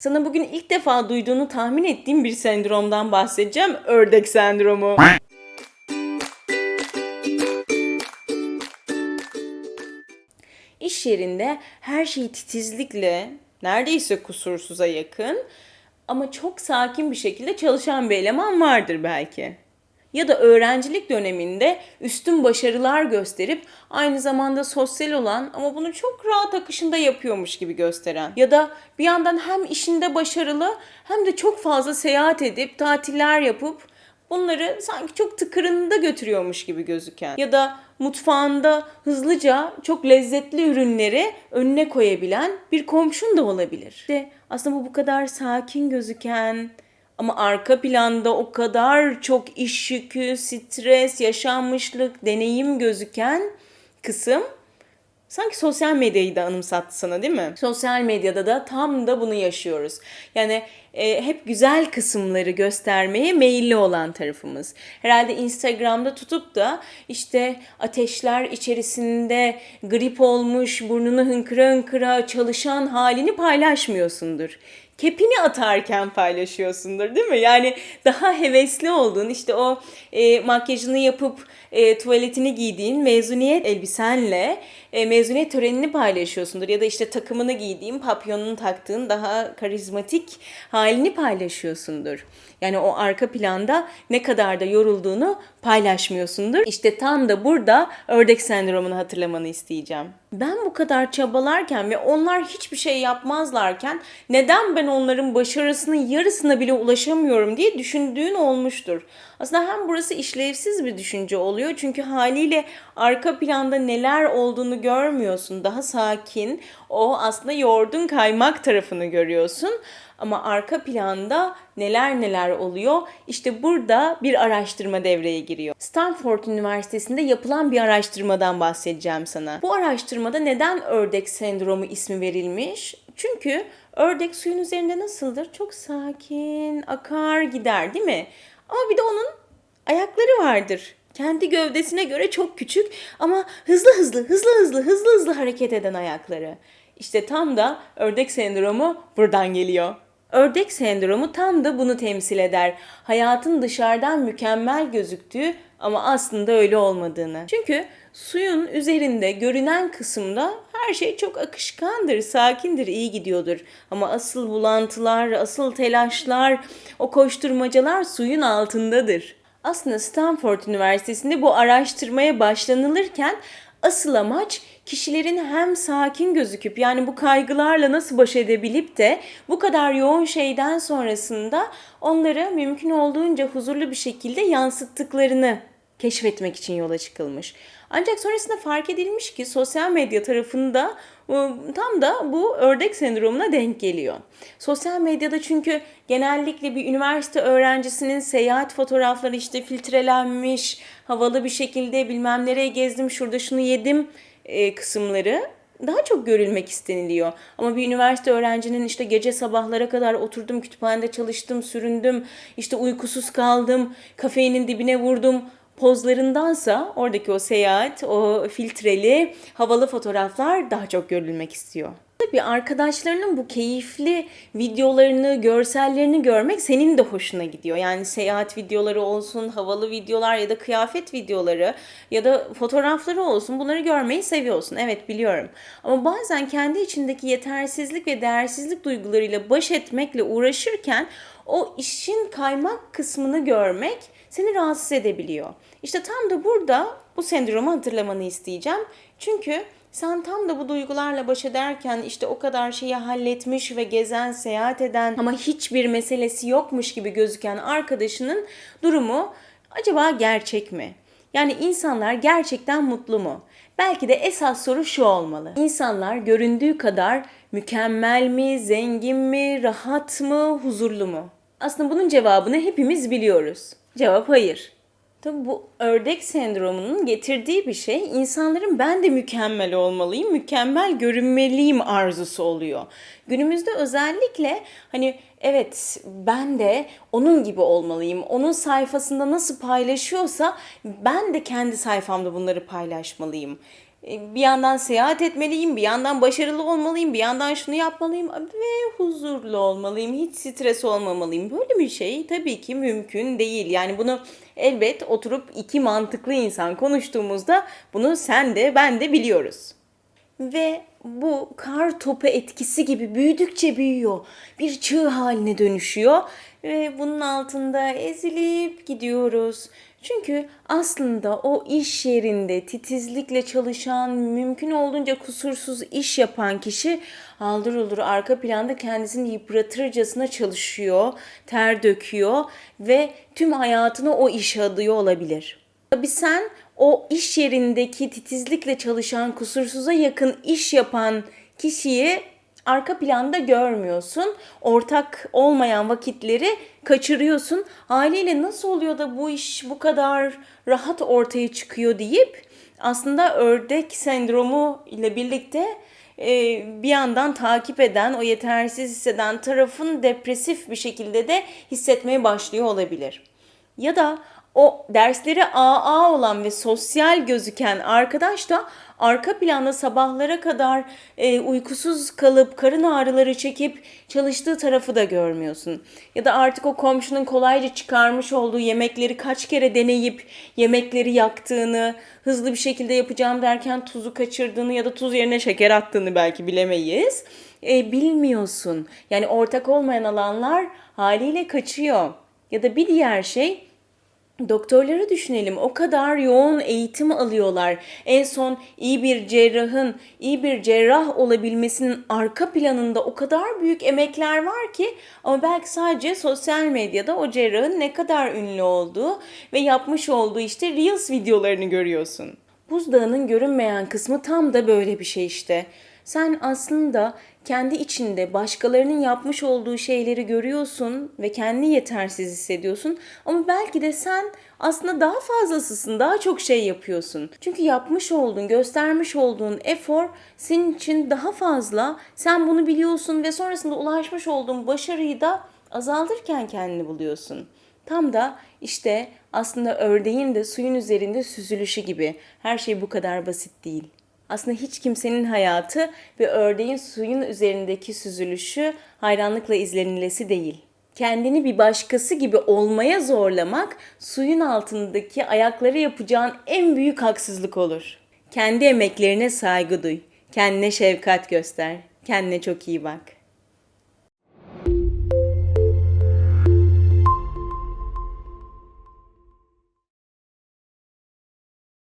Sana bugün ilk defa duyduğunu tahmin ettiğim bir sendromdan bahsedeceğim. Ördek sendromu. İş yerinde her şey titizlikle, neredeyse kusursuza yakın ama çok sakin bir şekilde çalışan bir eleman vardır belki. Ya da öğrencilik döneminde üstün başarılar gösterip aynı zamanda sosyal olan ama bunu çok rahat akışında yapıyormuş gibi gösteren. Ya da bir yandan hem işinde başarılı hem de çok fazla seyahat edip tatiller yapıp bunları sanki çok tıkırında götürüyormuş gibi gözüken. Ya da mutfağında hızlıca çok lezzetli ürünleri önüne koyabilen bir komşun da olabilir. İşte aslında bu bu kadar sakin gözüken ama arka planda o kadar çok iş yükü, stres, yaşanmışlık, deneyim gözüken kısım sanki sosyal medyayı da anımsattı sana değil mi? Sosyal medyada da tam da bunu yaşıyoruz. Yani e, hep güzel kısımları göstermeye meyilli olan tarafımız. Herhalde Instagram'da tutup da işte ateşler içerisinde grip olmuş, burnunu hınkıra hınkıra çalışan halini paylaşmıyorsundur kepini atarken paylaşıyorsundur değil mi? Yani daha hevesli olduğun işte o e, makyajını yapıp e, tuvaletini giydiğin mezuniyet elbisenle e, mezuniyet törenini paylaşıyorsundur. Ya da işte takımını giydiğin, papyonunu taktığın daha karizmatik halini paylaşıyorsundur. Yani o arka planda ne kadar da yorulduğunu paylaşmıyorsundur. İşte tam da burada ördek sendromunu hatırlamanı isteyeceğim. Ben bu kadar çabalarken ve onlar hiçbir şey yapmazlarken neden ben onların başarısının yarısına bile ulaşamıyorum diye düşündüğün olmuştur. Aslında hem burası işlevsiz bir düşünce oluyor çünkü haliyle arka planda neler olduğunu görmüyorsun. Daha sakin, o aslında yoğurdun kaymak tarafını görüyorsun. Ama arka planda neler neler oluyor? İşte burada bir araştırma devreye giriyor. Stanford Üniversitesi'nde yapılan bir araştırmadan bahsedeceğim sana. Bu araştırmada neden ördek sendromu ismi verilmiş? Çünkü ördek suyun üzerinde nasıldır? Çok sakin, akar gider değil mi? Ama bir de onun ayakları vardır. Kendi gövdesine göre çok küçük ama hızlı hızlı, hızlı hızlı, hızlı hızlı hareket eden ayakları. İşte tam da ördek sendromu buradan geliyor. Ördek sendromu tam da bunu temsil eder. Hayatın dışarıdan mükemmel gözüktüğü ama aslında öyle olmadığını. Çünkü suyun üzerinde görünen kısımda her şey çok akışkandır, sakindir, iyi gidiyordur. Ama asıl bulantılar, asıl telaşlar, o koşturmacalar suyun altındadır. Aslında Stanford Üniversitesi'nde bu araştırmaya başlanılırken asıl amaç kişilerin hem sakin gözüküp yani bu kaygılarla nasıl baş edebilip de bu kadar yoğun şeyden sonrasında onları mümkün olduğunca huzurlu bir şekilde yansıttıklarını keşfetmek için yola çıkılmış. Ancak sonrasında fark edilmiş ki sosyal medya tarafında e, tam da bu ördek sendromuna denk geliyor. Sosyal medyada çünkü genellikle bir üniversite öğrencisinin seyahat fotoğrafları işte filtrelenmiş, havalı bir şekilde bilmem nereye gezdim, şurada şunu yedim e, kısımları daha çok görülmek isteniliyor. Ama bir üniversite öğrencinin işte gece sabahlara kadar oturdum, kütüphanede çalıştım, süründüm, işte uykusuz kaldım, kafeinin dibine vurdum pozlarındansa oradaki o seyahat, o filtreli, havalı fotoğraflar daha çok görülmek istiyor. Tabii arkadaşlarının bu keyifli videolarını, görsellerini görmek senin de hoşuna gidiyor. Yani seyahat videoları olsun, havalı videolar ya da kıyafet videoları ya da fotoğrafları olsun bunları görmeyi seviyorsun. Evet biliyorum. Ama bazen kendi içindeki yetersizlik ve değersizlik duygularıyla baş etmekle uğraşırken o işin kaymak kısmını görmek seni rahatsız edebiliyor. İşte tam da burada bu sendromu hatırlamanı isteyeceğim. Çünkü sen tam da bu duygularla baş ederken işte o kadar şeyi halletmiş ve gezen, seyahat eden ama hiçbir meselesi yokmuş gibi gözüken arkadaşının durumu acaba gerçek mi? Yani insanlar gerçekten mutlu mu? Belki de esas soru şu olmalı. İnsanlar göründüğü kadar mükemmel mi, zengin mi, rahat mı, huzurlu mu? Aslında bunun cevabını hepimiz biliyoruz. Cevap hayır. Tabii bu ördek sendromunun getirdiği bir şey insanların ben de mükemmel olmalıyım, mükemmel görünmeliyim arzusu oluyor. Günümüzde özellikle hani evet ben de onun gibi olmalıyım. Onun sayfasında nasıl paylaşıyorsa ben de kendi sayfamda bunları paylaşmalıyım. E, Bir yandan seyahat etmeliyim, bir yandan başarılı olmalıyım, bir yandan şunu yapmalıyım ve huzurlu olmalıyım, hiç stres olmamalıyım. Böyle bir şey tabii ki mümkün değil. Yani bunu elbet oturup iki mantıklı insan konuştuğumuzda bunu sen de ben de biliyoruz. Ve bu kar topu etkisi gibi büyüdükçe büyüyor. Bir çığ haline dönüşüyor ve bunun altında ezilip gidiyoruz. Çünkü aslında o iş yerinde titizlikle çalışan, mümkün olduğunca kusursuz iş yapan kişi aldır olur arka planda kendisini yıpratırcasına çalışıyor, ter döküyor ve tüm hayatını o işe adıyor olabilir. Tabii sen o iş yerindeki titizlikle çalışan, kusursuza yakın iş yapan kişiyi arka planda görmüyorsun. Ortak olmayan vakitleri kaçırıyorsun. Haliyle nasıl oluyor da bu iş bu kadar rahat ortaya çıkıyor deyip aslında ördek sendromu ile birlikte e, bir yandan takip eden, o yetersiz hisseden tarafın depresif bir şekilde de hissetmeye başlıyor olabilir. Ya da o dersleri AA olan ve sosyal gözüken arkadaş da arka planda sabahlara kadar e, uykusuz kalıp karın ağrıları çekip çalıştığı tarafı da görmüyorsun. Ya da artık o komşunun kolayca çıkarmış olduğu yemekleri kaç kere deneyip yemekleri yaktığını, hızlı bir şekilde yapacağım derken tuzu kaçırdığını ya da tuz yerine şeker attığını belki bilemeyiz. E, bilmiyorsun. Yani ortak olmayan alanlar haliyle kaçıyor. Ya da bir diğer şey Doktorları düşünelim. O kadar yoğun eğitim alıyorlar. En son iyi bir cerrahın, iyi bir cerrah olabilmesinin arka planında o kadar büyük emekler var ki ama belki sadece sosyal medyada o cerrahın ne kadar ünlü olduğu ve yapmış olduğu işte Reels videolarını görüyorsun. Buzdağının görünmeyen kısmı tam da böyle bir şey işte. Sen aslında kendi içinde başkalarının yapmış olduğu şeyleri görüyorsun ve kendini yetersiz hissediyorsun. Ama belki de sen aslında daha fazlasısın, daha çok şey yapıyorsun. Çünkü yapmış olduğun, göstermiş olduğun efor senin için daha fazla. Sen bunu biliyorsun ve sonrasında ulaşmış olduğun başarıyı da azaltırken kendini buluyorsun. Tam da işte aslında ördeğin de suyun üzerinde süzülüşü gibi. Her şey bu kadar basit değil. Aslında hiç kimsenin hayatı ve ördeğin suyun üzerindeki süzülüşü hayranlıkla izlenilesi değil. Kendini bir başkası gibi olmaya zorlamak suyun altındaki ayakları yapacağın en büyük haksızlık olur. Kendi emeklerine saygı duy. Kendine şefkat göster. Kendine çok iyi bak.